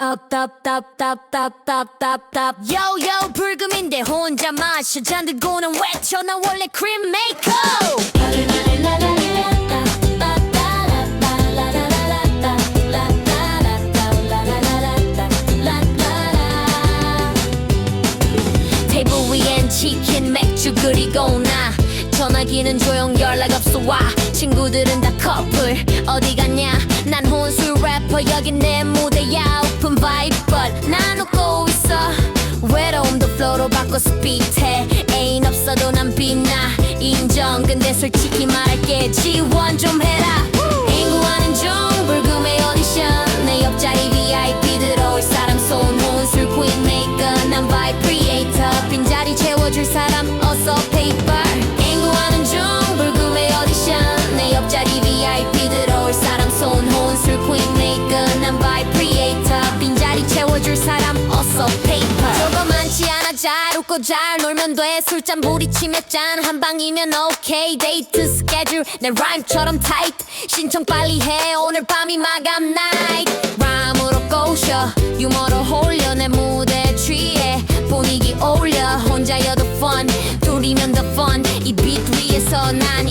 up 요요 불금인데 혼자 마셔. 잔 들고는 외쳐. 나 원래 크림 메이커 테이블 위엔 치킨 맥주 그리고 나. 전화기는 조용 연락 없어 와. 친구들은 다 커플. 어디 갔냐? 난 혼술 래퍼. 여긴 내 무대야 바꿔 스피트해. 애인 없어도 난 빛나. 인정. 근데 솔직히 말할게. 지원 좀 해라 잘 웃고 잘 놀면 돼. 술잔 부리치며 짠한 방이면 오케이 데이트 스케줄 내 라임처럼 타이트 신청 빨리 해. 오늘 밤이 마감 나이트 람으로 꼬셔. 유머로 홀려. 내 무대에 취해. 분위기 올려. 혼자여도 fun. 둘이면 더 fun. 이빛 위에서 난